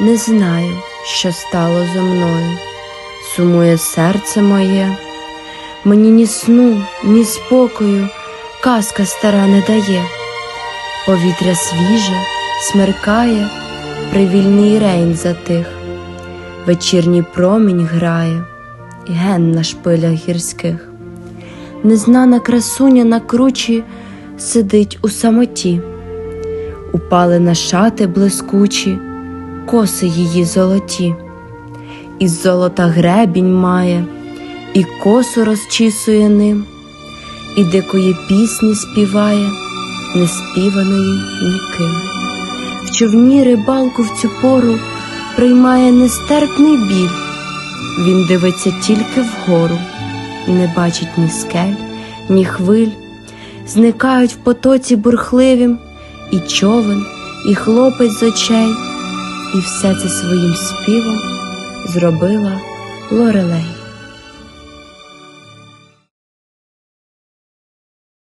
Не знаю, що стало зо мною, сумує серце моє, мені ні сну, ні спокою казка стара не дає, повітря свіже, смеркає, привільний рейн затих, вечірній промінь грає, ген на шпилях гірських. Незнана красуня на кручі сидить у самоті, упали на шати блискучі, коси її золоті, із золота гребінь має, і косу розчісує ним, і дикої пісні співає, неспіваної ніким. В човні рибалку в цю пору приймає нестерпний біль. Він дивиться тільки вгору, не бачить ні скель, ні хвиль, зникають в потоці бурхливім і човен, і хлопець з очей, і все це своїм співом зробила Лорелей.